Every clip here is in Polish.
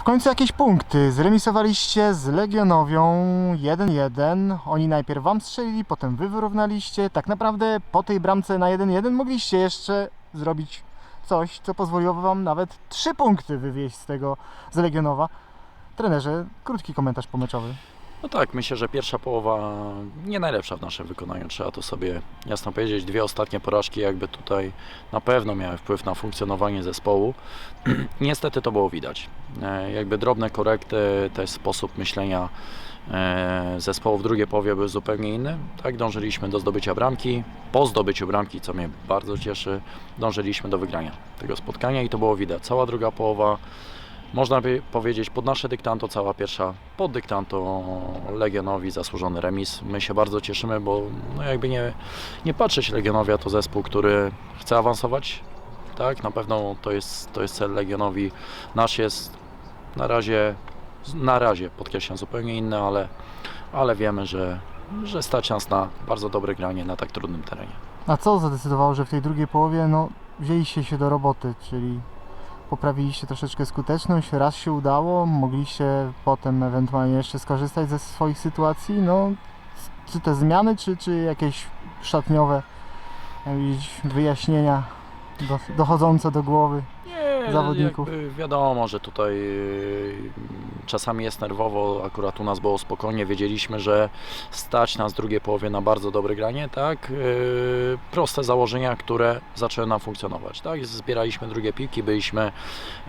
W końcu jakieś punkty. Zremisowaliście z Legionowią 1-1. Oni najpierw wam strzelili, potem wy wyrównaliście. Tak naprawdę po tej bramce na 1-1 mogliście jeszcze zrobić coś, co pozwoliło wam nawet 3 punkty wywieźć z tego z Legionowa. Trenerze, krótki komentarz pomeczowy. No tak, myślę, że pierwsza połowa nie najlepsza w naszym wykonaniu, trzeba to sobie jasno powiedzieć. Dwie ostatnie porażki jakby tutaj na pewno miały wpływ na funkcjonowanie zespołu. Niestety to było widać. E, Jakby drobne korekty, też sposób myślenia e, zespołu w drugiej połowie był zupełnie inny. Tak, dążyliśmy do zdobycia bramki. Po zdobyciu bramki, co mnie bardzo cieszy, dążyliśmy do wygrania tego spotkania i to było widać. Cała druga połowa można by powiedzieć pod nasze dyktanto, cała pierwsza pod dyktanto Legionowi zasłużony remis. My się bardzo cieszymy, bo no jakby nie, nie patrzeć Legionowia to zespół, który chce awansować. Tak, na pewno to jest, to jest cel Legionowi. Nasz jest na razie, na razie podkreślam zupełnie inny, ale, ale wiemy, że, że stać nas na bardzo dobre granie na tak trudnym terenie. A co zadecydowało, że w tej drugiej połowie no, wzięliście się do roboty, czyli poprawiliście troszeczkę skuteczność, raz się udało, mogliście potem ewentualnie jeszcze skorzystać ze swoich sytuacji, no czy te zmiany, czy, czy jakieś szatniowe jakieś wyjaśnienia do, dochodzące do głowy? Nie, zawodników. jakby wiadomo, że tutaj yy, czasami jest nerwowo, akurat u nas było spokojnie, wiedzieliśmy, że stać nas w drugiej połowie na bardzo dobre granie, tak? Yy, proste założenia, które zaczęły nam funkcjonować, tak? Zbieraliśmy drugie piłki, byliśmy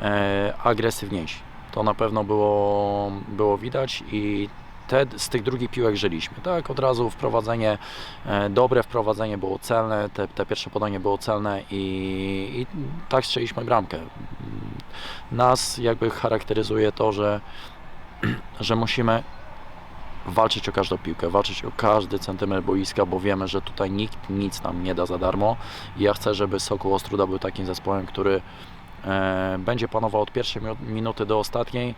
e, agresywniejsi. To na pewno było, było widać i te, z tych drugich piłek żyliśmy. Tak, od razu wprowadzenie, e, dobre wprowadzenie było celne, te, te pierwsze podanie było celne i, i tak strzeliśmy bramkę. Nas jakby charakteryzuje to, że, że musimy walczyć o każdą piłkę, walczyć o każdy centymetr boiska, bo wiemy, że tutaj nikt nic nam nie da za darmo i ja chcę, żeby Sokół Ostruda był takim zespołem, który e, będzie panował od pierwszej mi- minuty do ostatniej,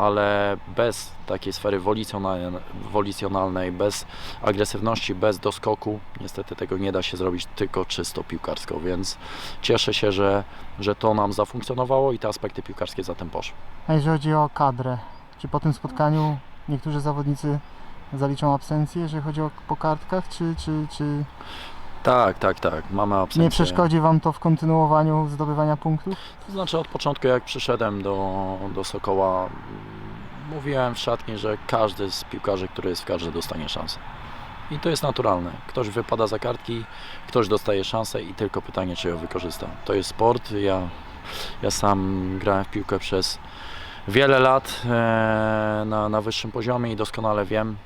ale bez takiej sfery wolicjonalnej, bez agresywności, bez doskoku, niestety tego nie da się zrobić tylko czysto piłkarsko, więc cieszę się, że, że to nam zafunkcjonowało i te aspekty piłkarskie za tym poszły. A jeżeli chodzi o kadrę, czy po tym spotkaniu niektórzy zawodnicy zaliczą absencję, jeżeli chodzi o po kartkach, czy, czy, czy Tak, tak, tak, mamy absencję. nie przeszkodzi Wam to w kontynuowaniu zdobywania punktów? To znaczy od początku jak przyszedłem do, do Sokoła mówiłem w szatni, że każdy z piłkarzy, który jest w kadrze dostanie szansę. I to jest naturalne. Ktoś wypada za kartki, ktoś dostaje szansę i tylko pytanie, czy ją wykorzysta. To jest sport. Ja, ja sam grałem w piłkę przez wiele lat e, na, na wyższym poziomie i doskonale wiem,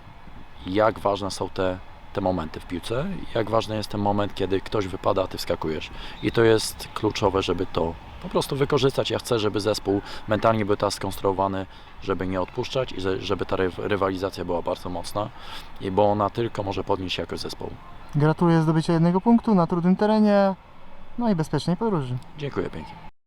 jak ważne są te, te momenty w piłce, jak ważny jest ten moment, kiedy ktoś wypada, a ty wskakujesz. I to jest kluczowe, żeby to po prostu wykorzystać. Ja chcę, żeby zespół mentalnie był tak skonstruowany, żeby nie odpuszczać i że- żeby ta ryw- rywalizacja była bardzo mocna, i bo ona tylko może podnieść jakość zespołu. Gratuluję zdobycia jednego punktu na trudnym terenie, no i bezpiecznej podróży. Dziękuję pięknie.